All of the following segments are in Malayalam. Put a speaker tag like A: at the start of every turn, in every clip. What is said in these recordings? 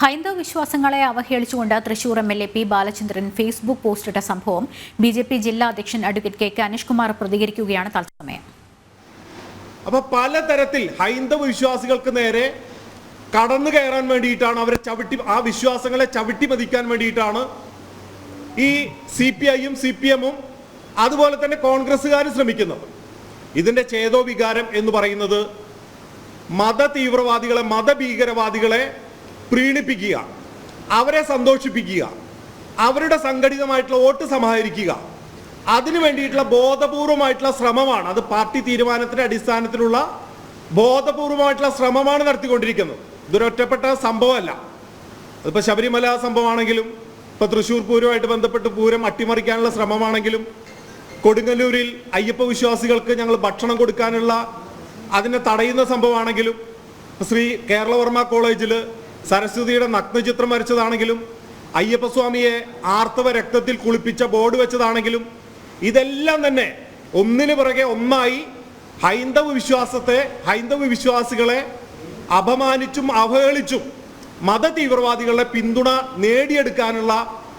A: ഹൈന്ദവ വിശ്വാസങ്ങളെ അവഹേളിച്ചുകൊണ്ട് Thrissur M L A P Balachandran Facebook പോസ്റ്റിട്ട സംഭവം ബി ജെ പി ജില്ലാ അധ്യക്ഷൻ അഡ്വക്കേറ്റ് കെ കെ അനീഷ്കുമാർ പ്രതികരിക്കുകയാണ് തത്സമയം.
B: അപ്പൊ പലതരത്തിൽ ഹൈന്ദവ വിശ്വാസികൾക്ക് നേരെ കടന്നു കയറാൻ വേണ്ടിയിട്ടാണ് അവരെ ചവിട്ടി ആ വിശ്വാസങ്ങളെ ചവിട്ടി മതിക്കാൻ വേണ്ടിയിട്ടാണ് ഈ സി പി ഐയും സി പി എമ്മും അതുപോലെ തന്നെ കോൺഗ്രസ്സുകാരും ശ്രമിക്കുന്നത്. ഇതിന്റെ ചേതോ വികാരം എന്ന് പറയുന്നത് മത തീവ്രവാദികളെ മതഭീകരവാദികളെ പ്രീണിപ്പിക്കുക അവരെ സന്തോഷിപ്പിക്കുക അവരുടെ സംഘടിതമായിട്ടുള്ള വോട്ട് സമാഹരിക്കുക. അതിനു വേണ്ടിയിട്ടുള്ള ബോധപൂർവമായിട്ടുള്ള ശ്രമമാണ്. അത് പാർട്ടി തീരുമാനത്തിന്റെ അടിസ്ഥാനത്തിലുള്ള ബോധപൂർവമായിട്ടുള്ള ശ്രമമാണ് നടത്തിക്കൊണ്ടിരിക്കുന്നത്. ഇതൊരൊറ്റപ്പെട്ട സംഭവമല്ല. അതിപ്പോൾ ശബരിമല സംഭവമാണെങ്കിലും ഇപ്പോൾ തൃശ്ശൂർ പൂരമായിട്ട് ബന്ധപ്പെട്ട് പൂരം അട്ടിമറിക്കാനുള്ള ശ്രമമാണെങ്കിലും കൊടുങ്ങല്ലൂരിൽ അയ്യപ്പ വിശ്വാസികൾക്ക് ഞങ്ങൾ ഭക്ഷണം കൊടുക്കാനുള്ള അതിനെ തടയുന്ന സംഭവമാണെങ്കിലും ശ്രീ കേരളവർമ്മ കോളേജിൽ സരസ്വതിയുടെ നഗ്നചിത്രം വരച്ചതാണെങ്കിലും അയ്യപ്പസ്വാമിയെ ആർത്തവ രക്തത്തിൽ കുളിപ്പിച്ച ബോർഡ് വെച്ചതാണെങ്കിലും ഇതെല്ലാം തന്നെ ഒന്നിനു പുറകെ ഒന്നായി ഹൈന്ദവ വിശ്വാസത്തെ ഹൈന്ദവ വിശ്വാസികളെ അപമാനിച്ചും അവഹേളിച്ചും മത തീവ്രവാദികളുടെ പിന്തുണ നേടിയെടുക്കാനുള്ള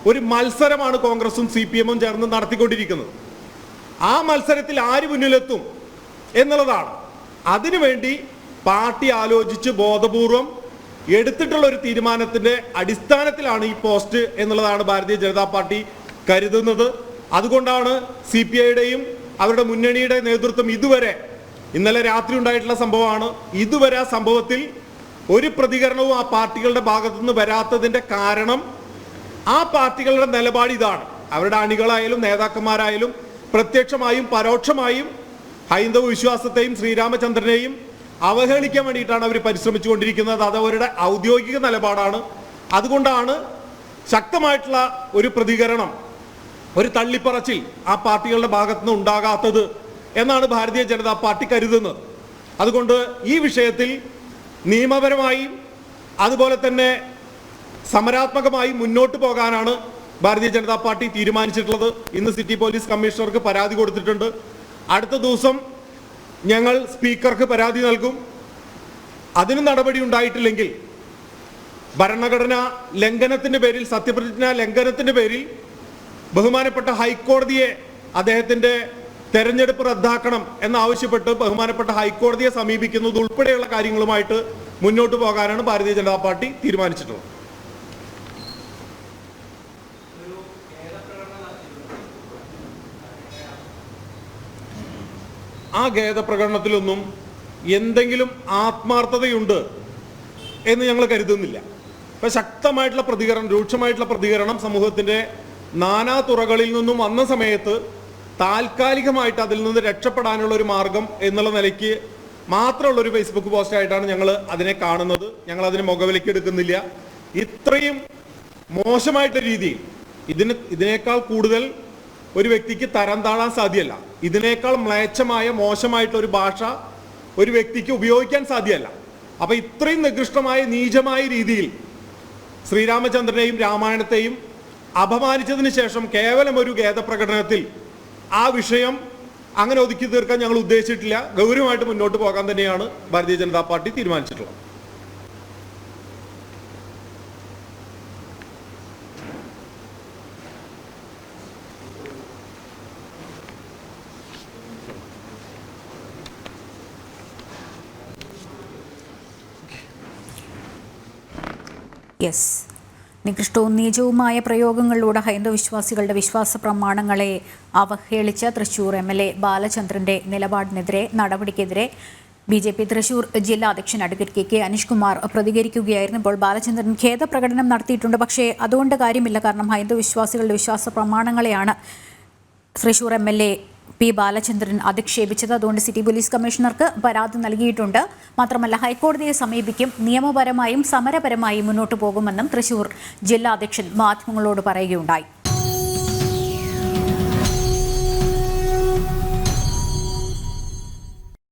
B: ഒരു മത്സരമാണ് കോൺഗ്രസും സി പി എമ്മും ചേർന്ന് നടത്തിക്കൊണ്ടിരിക്കുന്നത്. ആ മത്സരത്തിൽ ആര് മുന്നിലെത്തും എന്നുള്ളതാണ്. അതിനുവേണ്ടി പാർട്ടി ആലോചിച്ച് ബോധപൂർവം എടുത്തിട്ടുള്ള ഒരു തീരുമാനത്തിന്റെ അടിസ്ഥാനത്തിലാണ് ഈ പോസ്റ്റ് എന്നുള്ളതാണ് ഭാരതീയ ജനതാ പാർട്ടി കരുതുന്നത്. അതുകൊണ്ടാണ് സി പി ഐയുടെയും അവരുടെ മുന്നണിയുടെ നേതൃത്വം ഇതുവരെ ഇന്നലെ രാത്രി ഉണ്ടായിട്ടുള്ള സംഭവമാണ് ഇതുവരെ ആ സംഭവത്തിൽ ഒരു പ്രതികരണവും ആ പാർട്ടികളുടെ ഭാഗത്തുനിന്ന് വരാത്തതിന്റെ കാരണം ആ പാർട്ടികളുടെ നിലപാട് ഇതാണ്. അവരുടെ അണികളായാലും നേതാക്കന്മാരായാലും പ്രത്യക്ഷമായും പരോക്ഷമായും ഹൈന്ദവ വിശ്വാസത്തെയും ശ്രീരാമചന്ദ്രനെയും അവഹേളിക്കാൻ വേണ്ടിയിട്ടാണ് അവർ പരിശ്രമിച്ചുകൊണ്ടിരിക്കുന്നത്. അത് അവരുടെ ഔദ്യോഗിക നിലപാടാണ്. അതുകൊണ്ടാണ് ശക്തമായിട്ടുള്ള ഒരു പ്രതികരണം ഒരു തള്ളിപ്പറച്ചിൽ ആ പാർട്ടികളുടെ ഭാഗത്തുനിന്ന് ഉണ്ടാകാത്തത് എന്നാണ് ഭാരതീയ ജനതാ പാർട്ടി കരുതുന്നത്. അതുകൊണ്ട് ഈ വിഷയത്തിൽ നിയമപരമായും അതുപോലെ തന്നെ സമരാത്മകമായി മുന്നോട്ട് പോകാനാണ് ഭാരതീയ ജനതാ പാർട്ടി തീരുമാനിച്ചിട്ടുള്ളത്. ഇന്ന് സിറ്റി പോലീസ് കമ്മീഷണർക്ക് പരാതി കൊടുത്തിട്ടുണ്ട്. അടുത്ത ദിവസം ഞങ്ങൾ സ്പീക്കർക്ക് പരാതി നൽകും. അതിന് നടപടി ഉണ്ടായിട്ടില്ലെങ്കിൽ ഭരണഘടന ലംഘനത്തിന്റെ പേരിൽ സത്യപ്രതിജ്ഞ ലംഘനത്തിന്റെ പേരിൽ ബഹുമാനപ്പെട്ട ഹൈക്കോടതിയെ അദ്ദേഹത്തിന്റെ തെരഞ്ഞെടുപ്പ് റദ്ദാക്കണം എന്നാവശ്യപ്പെട്ട് ബഹുമാനപ്പെട്ട ഹൈക്കോടതിയെ സമീപിക്കുന്നത് ഉൾപ്പെടെയുള്ള കാര്യങ്ങളുമായിട്ട് മുന്നോട്ട് പോകാനാണ് ഭാരതീയ ജനതാ പാർട്ടി തീരുമാനിച്ചിട്ടുള്ളത്. ആ ഖേദപ്രകടനത്തിലൊന്നും എന്തെങ്കിലും ആത്മാർത്ഥതയുണ്ട് എന്ന് ഞങ്ങൾ കരുതുന്നില്ല. ഇപ്പൊ ശക്തമായിട്ടുള്ള പ്രതികരണം രൂക്ഷമായിട്ടുള്ള പ്രതികരണം സമൂഹത്തിന്റെ നാനാ തുറകളിൽ നിന്നും വന്ന സമയത്ത് താൽക്കാലികമായിട്ട് അതിൽ നിന്ന് രക്ഷപ്പെടാനുള്ള ഒരു മാർഗം എന്നുള്ള നിലയ്ക്ക് മാത്രമുള്ള ഒരു ഫേസ്ബുക്ക് പോസ്റ്റ് ആയിട്ടാണ് ഞങ്ങൾ അതിനെ കാണുന്നത്. ഞങ്ങൾ അതിനെ മുഖവിലേക്ക് എടുക്കുന്നില്ല. ഇത്രയും മോശമായിട്ടുള്ള രീതിയിൽ ഇതിന് ഇതിനേക്കാൾ കൂടുതൽ ഒരു വ്യക്തിക്ക് തരം താഴാൻ സാധ്യമല്ല. ഇതിനേക്കാൾ മ്ലേച്ഛമായ മോശമായിട്ടുള്ള ഒരു ഭാഷ ഒരു വ്യക്തിക്ക് ഉപയോഗിക്കാൻ സാധ്യമല്ല. അപ്പൊ ഇത്രയും നികൃഷ്ടമായ നീചമായ രീതിയിൽ ശ്രീരാമചന്ദ്രനെയും രാമായണത്തെയും അപമാനിച്ചതിന് ശേഷം കേവലം ഒരു ഖേദപ്രകടനത്തിൽ ആ വിഷയം അങ്ങനെ ഒതുക്കി തീർക്കാൻ ഞങ്ങൾ ഉദ്ദേശിച്ചിട്ടില്ല. ഗൗരവമായിട്ട് മുന്നോട്ട് പോകാൻ തന്നെയാണ് ഭാരതീയ ജനതാ പാർട്ടി തീരുമാനിച്ചിട്ടുള്ളത്.
A: യെസ്. നികൃഷ്ടവും നീചവുമായ പ്രയോഗങ്ങളിലൂടെ ഹൈന്ദവ വിശ്വാസികളുടെ വിശ്വാസ പ്രമാണങ്ങളെ അവഹേളിച്ച തൃശൂർ എം എൽ എ ബാലചന്ദ്രന്റെ നിലപാടിനെതിരെ നടപടിക്കെതിരെ ബി ജെ പി തൃശൂർ ജില്ലാ അധ്യക്ഷൻ അഡ്വക്കേറ്റ് കെ കെ അനീഷ്കുമാർ പ്രതികരിക്കുകയായിരുന്നു. ഇപ്പോൾ ബാലചന്ദ്രൻ ഖേദപ്രകടനം നടത്തിയിട്ടുണ്ട്. പക്ഷേ അതുകൊണ്ട് കാര്യമില്ല. കാരണം ഹൈന്ദവ വിശ്വാസികളുടെ വിശ്വാസ പ്രമാണങ്ങളെയാണ് Thrissur M L A P Balachandran അധിക്ഷേപിച്ചത്. അതുകൊണ്ട് സിറ്റി പോലീസ് കമ്മീഷണർക്ക് പരാതി നൽകിയിട്ടുണ്ട്. മാത്രമല്ല ഹൈക്കോടതിയെ സമീപിക്കും നിയമപരമായും സമരപരമായും മുന്നോട്ടു പോകുമെന്നും തൃശൂർ ജില്ലാ അധ്യക്ഷൻ മാധ്യമങ്ങളോട് പറയുകയുണ്ടായി.